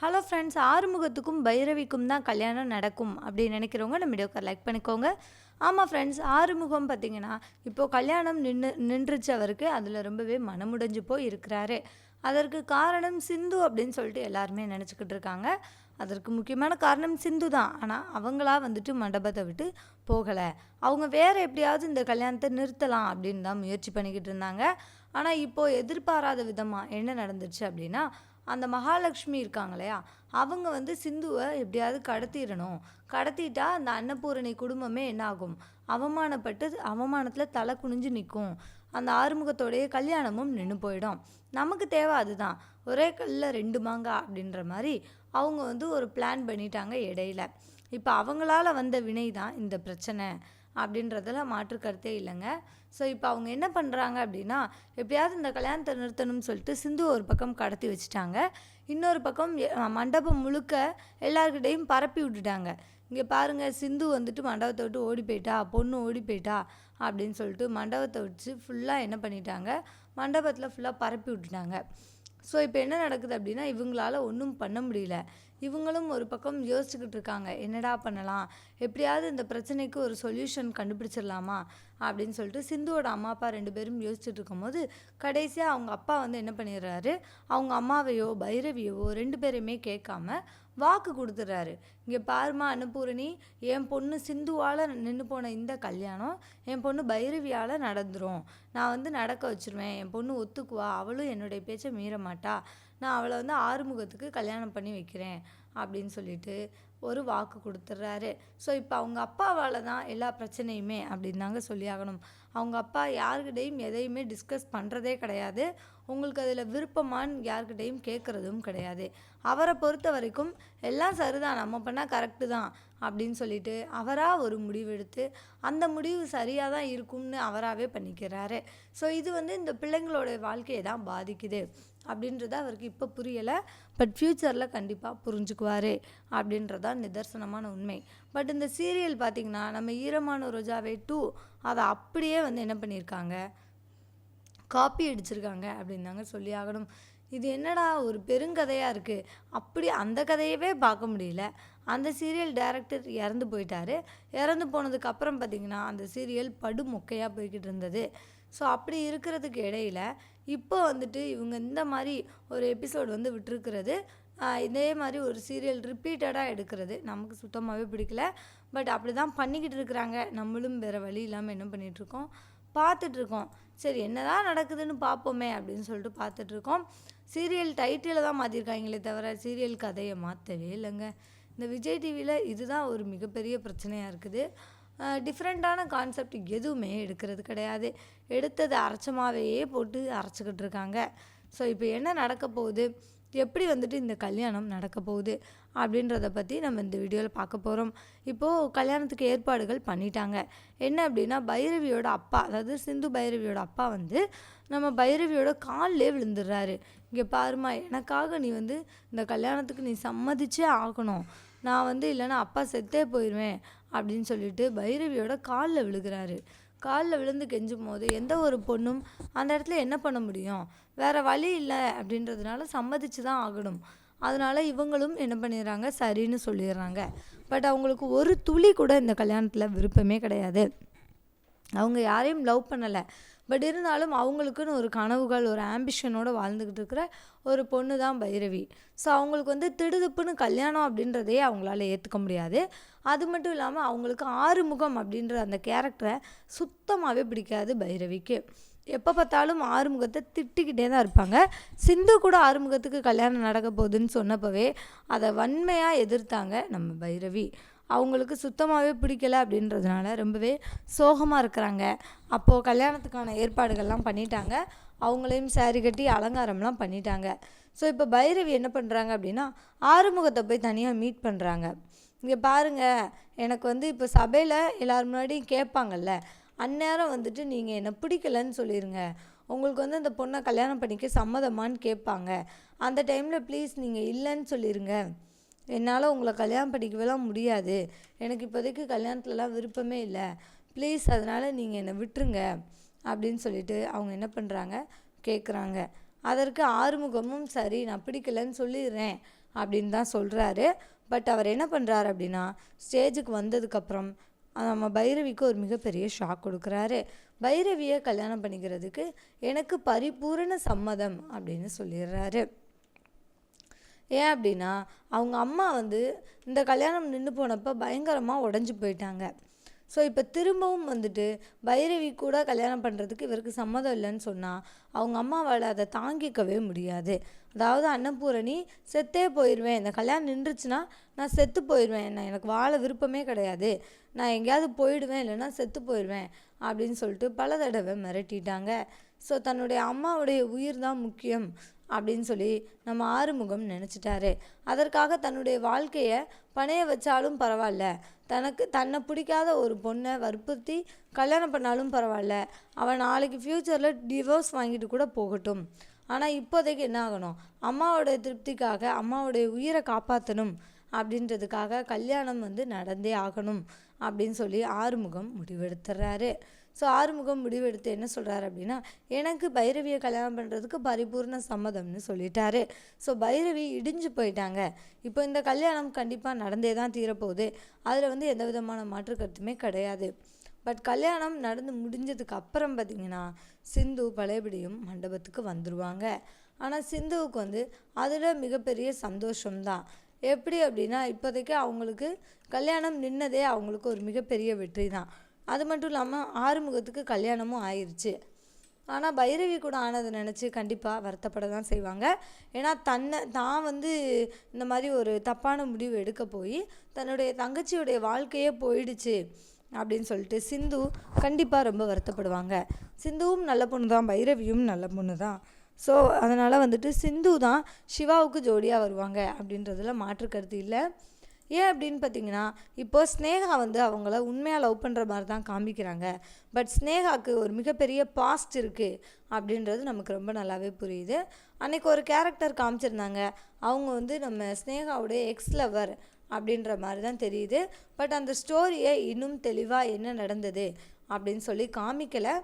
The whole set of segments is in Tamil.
ஹலோ ஃப்ரெண்ட்ஸ் ஆறுமுகத்துக்கும் பைரவிக்கும் தான் கல்யாணம் நடக்கும் அப்படின்னு நினைக்கிறவங்க நம்ம வீடியோக்கு லைக் பண்ணிக்கோங்க. ஆமாம் ஃப்ரெண்ட்ஸ் ஆறுமுகம் பார்த்தீங்கன்னா இப்போது கல்யாணம் நின்று நின்றுச்சு அவருக்கு. அதில் ரொம்பவே மனமுடைஞ்சு போய் இருக்கிறாரு. அதற்கு காரணம் சிந்து அப்படின்னு சொல்லிட்டு எல்லாருமே நினச்சிக்கிட்டு இருக்காங்க. அதற்கு முக்கியமான காரணம் சிந்து தான். ஆனால் அவங்களா வந்துட்டு மண்டபத்தை விட்டு போகலை. அவங்க வேறு எப்படியாவது இந்த கல்யாணத்தை நிறுத்தலாம் அப்படின்னு தான் முயற்சி பண்ணிக்கிட்டு இருந்தாங்க. ஆனால் இப்போது எதிர்பாராத விதமாக என்ன நடந்துச்சு அப்படின்னா அந்த மகாலட்சுமி இருக்காங்க இல்லையா அவங்க வந்து சிந்துவை எப்படியாவது கடத்திடணும். கடத்திட்டா அந்த அன்னபூரணி குடும்பமே என்னாகும்? அவமானப்பட்டு அவமானத்தில் தலை குனிஞ்சு நிற்கும் அந்த ஆறுமுகத்தோடைய கல்யாணமும் நின்று போயிடும். நமக்கு தேவை அதுதான். ஒரே கல்லில் ரெண்டு மாங்காய் அப்படின்ற மாதிரி அவங்க வந்து ஒரு பிளான் பண்ணிட்டாங்க இடையில. இப்போ அவங்களால வந்த வினை தான் இந்த பிரச்சனை. அப்படின்றதில் மாற்று கருத்தே இல்லைங்க. ஸோ இப்போ அவங்க என்ன பண்ணுறாங்க அப்படின்னா எப்படியாவது இந்த கல்யாணத்தை நிறுத்தணும்னு சொல்லிட்டு சிந்து ஒரு பக்கம் கடத்தி வச்சுட்டாங்க. இன்னொரு பக்கம் மண்டபம் முழுக்க எல்லாருக்கிட்டையும் பரப்பி விட்டுட்டாங்க. இங்கே பாருங்கள் சிந்து வந்துட்டு மண்டபத்தை விட்டு ஓடி போயிட்டா பொண்ணு ஓடி போயிட்டா அப்படின்னு சொல்லிட்டு மண்டபத்தை வச்சு ஃபுல்லாக என்ன பண்ணிட்டாங்க? மண்டபத்தில் ஃபுல்லாக பரப்பி விட்டுட்டாங்க. ஸோ இப்போ என்ன நடக்குது அப்படின்னா இவங்களால ஒன்றும் பண்ண முடியல. இவங்களும் ஒரு பக்கம் யோசிச்சுக்கிட்டு இருக்காங்க. என்னடா பண்ணலாம்? எப்படியாவது இந்த பிரச்சனைக்கு ஒரு சொல்யூஷன் கண்டுபிடிச்சிடலாமா? அப்படின்னு சொல்லிட்டு சிந்துவோட அம்மா அப்பா ரெண்டு பேரும் யோசிச்சுட்டு இருக்கும்போது கடைசியாக அவங்க அப்பா வந்து என்ன பண்ணிடுறாரு? அவங்க அம்மாவையோ பைரவியவோ ரெண்டு பேரையுமே கேட்காம வாக்கு கொடுத்துட்றாரு இங்கே பாருமா அன்னபூரணி என் பொண்ணு சிந்துவால் நின்று போன இந்த கல்யாணம் என் பொண்ணு பைரவியால் நடந்துடும் நான் வந்து நடக்க வச்சிருவேன். என் பொண்ணு ஒத்துக்குவா. அவளும் என்னுடைய பேச்சை மீற மாட்டா நான் அவளை வந்து ஆறுமுகத்துக்கு கல்யாணம் பண்ணி வைக்கிறேன் அப்படின்னு சொல்லிட்டு ஒரு வாக்கு கொடுத்துட்றாரு ஸோ இப்போ அவங்க அப்பாவால் தான் எல்லா பிரச்சனையுமே அப்படின்னாங்க சொல்லி ஆகணும் அவங்க அப்பா யாருக்கிட்டையும் எதையுமே டிஸ்கஸ் பண்ணுறதே கிடையாது. உங்களுக்கு அதில் விருப்பமான்னு யாருக்கிட்டையும் கேட்குறதும் கிடையாது. அவரை பொறுத்த வரைக்கும் எல்லாம் சரிதான். நம்ம பண்ணால் கரெக்டு தான் அப்படின்னு சொல்லிட்டு அவராக ஒரு முடிவெடுத்து அந்த முடிவு சரியாக தான் இருக்கும்னு அவராகவே பண்ணிக்கிறாரு. ஸோ இது வந்து இந்த பிள்ளைங்களோட வாழ்க்கையை தான் பாதிக்குது அப்படின்றது அவருக்கு இப்போ புரியலை. பட் ஃப்யூச்சரில் கண்டிப்பாக புரிஞ்சுக்குவார் அப்படின்றத தான் நிதர்சனமான உண்மை. பட் இந்த சீரியல் பார்த்திங்கன்னா நம்ம ஈரமான ரோஜாவே டூ அதை அப்படியே வந்து என்ன பண்ணியிருக்காங்க? காப்பி அடிச்சிருக்காங்க அப்படின்னு தாங்க சொல்லி ஆகணும். இது என்னடா ஒரு பெருங்கதையாக இருக்குது அப்படி அந்த கதையவே பார்க்க முடியல. அந்த சீரியல் டைரக்டர் இறந்து போயிட்டாரு. இறந்து போனதுக்கு அப்புறம் பார்த்திங்கன்னா அந்த சீரியல் படு மொக்கையாக போய்கிட்டு இருந்தது. ஸோ அப்படி இருக்கிறதுக்கு இடையில இப்போ வந்துட்டு இவங்க இந்த மாதிரி ஒரு எபிசோடு வந்து விட்டுருக்கிறது. இதே மாதிரி ஒரு சீரியல் ரிப்பீட்டடாக எடுக்கிறது. நமக்கு சுத்தமாகவே பிடிக்கல. பட் அப்படி தான் பண்ணிக்கிட்டு இருக்கிறாங்க. நம்மளும் வேறு வழி இல்லாமல் என்ன பண்ணிகிட்ருக்கோம் பார்த்துட்ருக்கோம் சரி என்னதான் நடக்குதுன்னு பார்ப்போமே அப்படின்னு சொல்லிட்டு பார்த்துட்ருக்கோம் சீரியல் டைட்டிலை தான் மாற்றிருக்காங்களே தவிர சீரியல் கதையை மாற்றவே இல்லைங்க. இந்த விஜய் டிவியில் இதுதான் ஒரு மிகப்பெரிய பிரச்சனையாக இருக்குது. டிஃப்ரெண்ட்டான கான்செப்ட் எதுவுமே எடுக்கிறது கிடையாது. எடுத்தது அரைச்சமாகவே போட்டு அரைச்சிக்கிட்டு இருக்காங்க. ஸோ இப்போ என்ன நடக்க போகுது? எப்படி வந்துட்டு இந்த கல்யாணம் நடக்க போகுது அப்படின்றத பற்றி நம்ம இந்த வீடியோவில் பார்க்க போகிறோம் இப்போது கல்யாணத்துக்கு ஏற்பாடுகள் பண்ணிட்டாங்க. என்ன அப்படின்னா பைரவியோட அப்பா அதாவது சிந்து பைரவியோட அப்பா வந்து நம்ம பைரவியோட காலிலே விழுந்துடுறாரு. இங்கே பாருமா எனக்காக நீ வந்து இந்த கல்யாணத்துக்கு நீ சம்மதிச்சே ஆகணும். நான் வந்து இல்லைன்னா அப்பா செத்தே போயிடுவேன் அப்படின்னு சொல்லிட்டு பைரவியோட காலில் விழுகிறாரு. காலில் விழுந்து கெஞ்சும் போது எந்த ஒரு பொண்ணும் அந்த இடத்துல என்ன பண்ண முடியும்? வேறு வழி இல்லை அப்படின்றதுனால சம்மதிச்சு தான் ஆகணும். அதனால் இவங்களும் என்ன பண்ணிடுறாங்க? சரின்னு சொல்லிடுறாங்க. பட் அவங்களுக்கு ஒரு துளி கூட இந்த கல்யாணத்தில் விருப்பமே கிடையாது. அவங்க யாரையும் லவ் பண்ணலை. பட் இருந்தாலும் அவங்களுக்குன்னு ஒரு கனவுகள் ஒரு ஆம்பிஷனோடு வாழ்ந்துக்கிட்டு இருக்கிற ஒரு பொண்ணு தான் பைரவி. ஸோ அவங்களுக்கு வந்து திடுதுப்புன்னு கல்யாணம் அப்படின்றதையே அவங்களால ஏற்றுக்க முடியாது. அது மட்டும் இல்லாமல் அவங்களுக்கு ஆறுமுகம் அப்படின்ற அந்த கேரக்டரை சுத்தமாகவே பிடிக்காது பைரவிக்கு. எப்போ பார்த்தாலும் ஆறுமுகத்தை திட்டிக்கிட்டே தான் இருப்பாங்க. சிந்து கூட ஆறுமுகத்துக்கு கல்யாணம் நடக்க போகுதுன்னு சொன்னப்பவே அதை வன்மையாக எதிர்த்தாங்க நம்ம பைரவி. அவங்களுக்கு சுத்தமாகவே பிடிக்கல அப்படின்றதுனால ரொம்பவே சோகமாக இருக்கிறாங்க. அப்போது கல்யாணத்துக்கான ஏற்பாடுகள்லாம் பண்ணிட்டாங்க. அவங்களையும் சாரி கட்டி அலங்காரம்லாம் பண்ணிட்டாங்க. ஸோ இப்போ பைரவி என்ன பண்ணுறாங்க அப்படின்னா ஆறுமுகத்தை போய் தனியாக மீட் பண்ணுறாங்க இங்கே பாருங்க எனக்கு வந்து இப்போ சபையில் எல்லார் முன்னாடியும் கேட்பாங்கல்ல அந்நேரம் வந்துட்டு நீங்கள் என்னை பிடிக்கலன்னு சொல்லிடுங்க உங்களுக்கு வந்து அந்த பொண்ணை கல்யாணம் பண்ணிக்க சம்மதமான்னு கேட்பாங்க. அந்த டைமில் ப்ளீஸ் நீங்கள் இல்லைன்னு சொல்லிடுங்க என்னால் உங்களை கல்யாணம் பண்ணிக்கவேலாம் முடியாது. எனக்கு இப்போதைக்கு கல்யாணத்துலலாம் விருப்பமே இல்லை. ப்ளீஸ் அதனால் நீங்கள் என்னை விட்டுருங்க அப்படின்னு சொல்லிட்டு அவங்க என்ன பண்ணுறாங்க கேட்குறாங்க அதற்கு ஆறுமுகமும் சரி நான் பிடிக்கலன்னு சொல்லிடுறேன் அப்படின்னு தான் சொல்கிறாரு பட் அவர் என்ன பண்ணுறாரு அப்படின்னா ஸ்டேஜுக்கு வந்ததுக்கப்புறம் நம்ம பைரவிக்கு ஒரு மிகப்பெரிய ஷாக் கொடுக்குறாரு. பைரவியை கல்யாணம் பண்ணிக்கிறதுக்கு எனக்கு பரிபூரண சம்மதம் அப்படின்னு சொல்லிடுறாரு. ஏன் அப்படின்னா அவங்க அம்மா வந்து இந்த கல்யாணம் நின்று போனப்போ பயங்கரமாக உடஞ்சி போயிட்டாங்க. ஸோ இப்போ திரும்பவும் வந்துட்டு பைரவி கூட கல்யாணம் பண்ணுறதுக்கு இவருக்கு சம்மதம் இல்லைன்னு சொன்னால் அவங்க அம்மாவால் அதை தாங்கிக்கவே முடியாது. அதாவது அன்னபூரணி செத்தே போயிடுவேன் இந்த கல்யாணம் நின்றுச்சுன்னா நான் செத்து போயிடுவேன் நான் எனக்கு வாழ விருப்பமே கிடையாது. நான் எங்கேயாவது போயிடுவேன். இல்லைன்னா செத்து போயிடுவேன் அப்படின்னு சொல்லிட்டு பல தடவை மிரட்டிட்டாங்க. ஸோ தன்னுடைய அம்மாவுடைய உயிர் தான் முக்கியம் அப்படின்னு சொல்லி நம்ம ஆறுமுகம் நினச்சிட்டாரு. அதற்காக தன்னுடைய வாழ்க்கையை பணைய வச்சாலும் பரவாயில்ல. தனக்கு தன்னை பிடிக்காத ஒரு பொண்ணை வற்புறுத்தி கல்யாணம் பண்ணாலும் பரவாயில்ல. அவன் நாளைக்கு ஃப்யூச்சரில் டிவோர்ஸ் வாங்கிட்டு கூட போகட்டும். ஆனால் இப்போதைக்கு என்ன ஆகணும்? அம்மாவோடைய திருப்திக்காக அம்மாவுடைய உயிரை காப்பாற்றணும் அப்படின்றதுக்காக கல்யாணம் வந்து நடந்தே ஆகணும் அப்படின்னு சொல்லி ஆறுமுகம் முடிவெடுத்துறாரு. ஸோ ஆறுமுகம் முடிவெடுத்து என்ன சொல்கிறாரு அப்படின்னா எனக்கு பைரவியை கல்யாணம் பண்ணுறதுக்கு பரிபூர்ண சம்மதம்னு சொல்லிட்டாரு. ஸோ பைரவி இடிஞ்சு போயிட்டாங்க. இப்போ இந்த கல்யாணம் கண்டிப்பாக நடந்தே தான் தீரப்போகுது. அதில் வந்து எந்த விதமான மாற்று கருத்துமே கிடையாது. பட் கல்யாணம் நடந்து முடிஞ்சதுக்கு அப்புறம் பார்த்திங்கன்னா சிந்து பழையபடியும் மண்டபத்துக்கு வந்துடுவாங்க ஆனால் சிந்துவுக்கு வந்து அதில் மிகப்பெரிய சந்தோஷம்தான். எப்படி அப்படின்னா இப்போதைக்கு அவங்களுக்கு கல்யாணம் நின்னதே அவங்களுக்கு ஒரு மிகப்பெரிய வெற்றி தான் அது மட்டும் இல்லாமல் ஆறுமுகத்துக்கு கல்யாணமும் ஆயிடுச்சு ஆனால் பைரவி கூட ஆனதை நினச்சி கண்டிப்பாக வருத்தப்பட தான் செய்வாங்க. ஏன்னா தன்னை தான் வந்து இந்த மாதிரி ஒரு தப்பான முடிவு எடுக்க போய் தன்னுடைய தங்கச்சியுடைய வாழ்க்கையே போயிடுச்சு அப்படின்னு சொல்லிட்டு சிந்து கண்டிப்பாக ரொம்ப வருத்தப்படுவாங்க. சிந்துவும் நல்ல பொண்ணு தான் பைரவியும் நல்ல பொண்ணு தான் ஸோ அதனால் வந்துட்டு சிந்து தான் சிவாவுக்கு ஜோடியாக வருவாங்க அப்படின்றதுல மாற்று கருத்து இல்லை. ஏன் அப்படின்னு பார்த்தீங்கன்னா இப்போ ஸ்னேகா வந்து அவங்கள உண்மையாக லவ் பண்ணுற மாதிரி தான் காமிக்கிறாங்க. பட் ஸ்னேகாவுக்கு ஒரு மிகப்பெரிய பாஸ்ட் இருக்குது அப்படின்றது நமக்கு ரொம்ப நல்லாவே புரியுது. அன்றைக்கி ஒரு கேரக்டர் காமிச்சிருந்தாங்க. அவங்க வந்து நம்ம ஸ்னேகாவுடைய எக்ஸ் லவர் அப்படின்ற மாதிரி தான் தெரியுது. பட் அந்த ஸ்டோரியை இன்னும் தெளிவாக என்ன நடந்தது அப்படின்னு சொல்லி காமிக்கலை.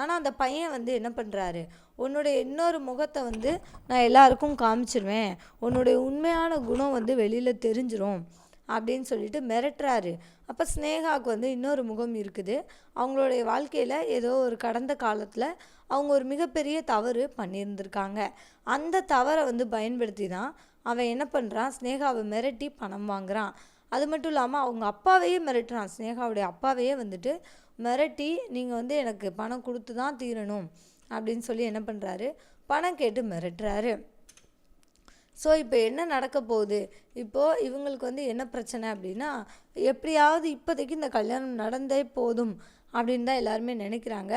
ஆனால் அந்த பையன் வந்து என்ன பண்ணுறாரு உன்னுடைய இன்னொரு முகத்தை வந்து நான் எல்லாருக்கும் காமிச்சிருவேன். உன்னுடைய உண்மையான குணம் வந்து வெளியில் தெரிஞ்சிரும். அப்படின்னு சொல்லிட்டு மிரட்டுறாரு. அப்போ ஸ்னேகாவுக்கு வந்து இன்னொரு முகம் இருக்குது. அவங்களுடைய வாழ்க்கையில் ஏதோ ஒரு கடந்த காலத்தில் அவங்க ஒரு மிகப்பெரிய தவறு பண்ணியிருந்திருக்காங்க. அந்த தவறை வந்து பயன்படுத்தி தான் அவன் என்ன பண்ணுறான் ஸ்னேகாவை மிரட்டி பணம் வாங்குறான். அது மட்டும் இல்லாமல் அவங்க அப்பாவையே மிரட்டுறான். ஸ்னேகாவுடைய அப்பாவையே வந்துட்டு மிரட்டி நீங்கள் வந்து எனக்கு பணம் கொடுத்து தான் தீரணும் அப்படின்னு சொல்லி என்ன பண்ணுறாரு பணம் கேட்டு மிரட்டுறாரு. ஸோ இப்போ என்ன நடக்க போகுது? இப்போது இவங்களுக்கு வந்து என்ன பிரச்சனை அப்படின்னா எப்படியாவது இப்போதைக்கு இந்த கல்யாணம் நடந்தே போதும் அப்படின்னு தான் எல்லாருமே நினைக்கிறாங்க.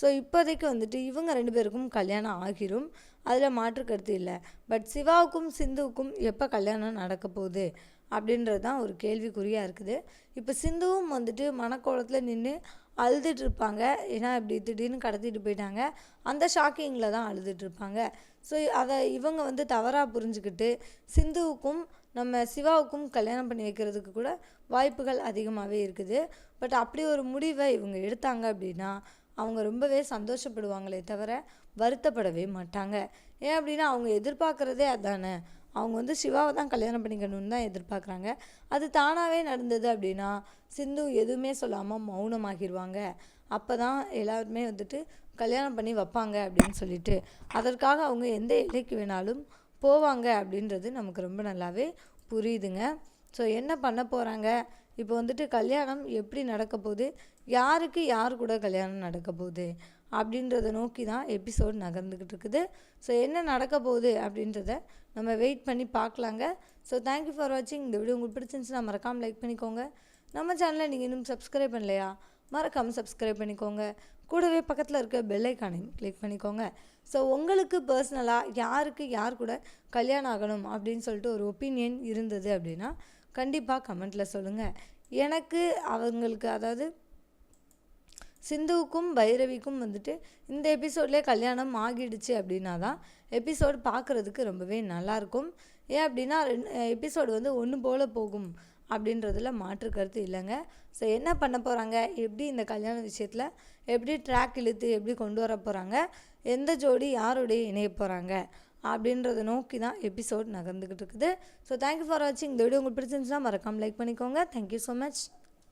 ஸோ இப்போதைக்கு வந்துட்டு இவங்க ரெண்டு பேருக்கும் கல்யாணம் ஆகிரும். அதில் மாற்று கருத்து இல்லை. பட் சிவாவுக்கும் சிந்துவுக்கும் எப்போ கல்யாணம் நடக்க போகுது அப்படின்றது தான் ஒரு கேள்விக்குறியாக இருக்குது. இப்போ சிந்துவும் வந்துட்டு மனக்கோலத்தில் நின்று அழுதுட்டுருப்பாங்க ஏன்னா இப்படி திடீர்னு கடத்திட்டு போயிட்டாங்க. அந்த ஷாக்கிங்கில் தான் அழுதுட்டுருப்பாங்க ஸோ அதை இவங்க வந்து தவறாக புரிஞ்சுக்கிட்டு சிந்துவுக்கும் நம்ம சிவாவுக்கும் கல்யாணம் பண்ணி வைக்கிறதுக்கு கூட வாய்ப்புகள் அதிகமாகவே இருக்குது. பட் அப்படி ஒரு முடிவை இவங்க எடுத்தாங்க அப்படின்னா அவங்க ரொம்பவே சந்தோஷப்படுவாங்களே தவிர வருத்தப்படவே மாட்டாங்க. ஏன் அப்படின்னா அவங்க எதிர்பார்க்குறதே அதானே. அவங்க வந்து சிவாவை தான் கல்யாணம் பண்ணிக்கணும்னு தான் எதிர்பார்க்குறாங்க. அது தானாகவே நடந்தது அப்படின்னா சிந்து எதுவுமே சொல்லாமல் மௌனமாகிடுவாங்க அப்போ தான் எல்லாருமே வந்துட்டு கல்யாணம் பண்ணி வைப்பாங்க அப்படின்னு சொல்லிட்டு அதற்காக அவங்க எந்த எல்லைக்கு வேணாலும் போவாங்க அப்படின்றது நமக்கு ரொம்ப நல்லாவே புரியுதுங்க. ஸோ என்ன பண்ண போகிறாங்க இப்போ வந்துட்டு கல்யாணம் எப்படி நடக்க போகுது? யாருக்கு யார் கூட கல்யாணம் நடக்க போகுது? அப்படின்றத நோக்கி தான் எபிசோட் நகர்ந்துக்கிட்டு இருக்குது. ஸோ என்ன நடக்க போகுது அப்படின்றத நம்ம வெயிட் பண்ணி பார்க்கலாங்க. ஸோ தேங்க்யூ ஃபார் வாட்சிங் இந்த வீடியோ உங்களுக்கு பிடிச்சிருந்துச்சுன்னா மறக்காமல் லைக் பண்ணிக்கோங்க. நம்ம சேனலை நீங்கள் இன்னும் சப்ஸ்கிரைப் பண்ணலையா? மறக்காமல் சப்ஸ்கிரைப் பண்ணிக்கோங்க. கூடவே பக்கத்தில் இருக்க பெல்லைக்கானையும் கிளிக் பண்ணிக்கோங்க. ஸோ உங்களுக்கு பர்சனலாக யாருக்கு யார் கூட கல்யாணம் ஆகணும் அப்படின்னு சொல்லிட்டு ஒரு ஒப்பீனியன் இருந்தது அப்படின்னா கண்டிப்பாக கமெண்ட்டில் சொல்லுங்கள் எனக்கு அவங்களுக்கு அதாவது சிந்துவுக்கும் பைரவிக்கும் வந்துட்டு இந்த எபிசோட்லேயே கல்யாணம் ஆகிடுச்சு அப்படின்னா தான் எபிசோடு பார்க்குறதுக்கு ரொம்பவே நல்லாயிருக்கும். ஏன் அப்படின்னா ரெண்டு எபிசோடு வந்து ஒன்று போல் போகும் அப்படின்றதுல மாற்று கருத்து இல்லைங்க. ஸோ என்ன பண்ண போகிறாங்க எப்படி இந்த கல்யாண விஷயத்தில் எப்படி ட்ராக் இழுத்து எப்படி கொண்டு வர போகிறாங்க எந்த ஜோடி யாருடைய இணைய போகிறாங்க அப்படின்றத நோக்கி தான் எபிசோட் நகர்ந்துக்கிட்டு இருக்குது. ஸோ தேங்க்யூ ஃபார் வாட்சிங் இந்த வீடியோ உங்களுக்கு பிடிச்சிருந்துச்சுன்னா மறக்காமல் லைக் பண்ணிக்கோங்க. Thank you so much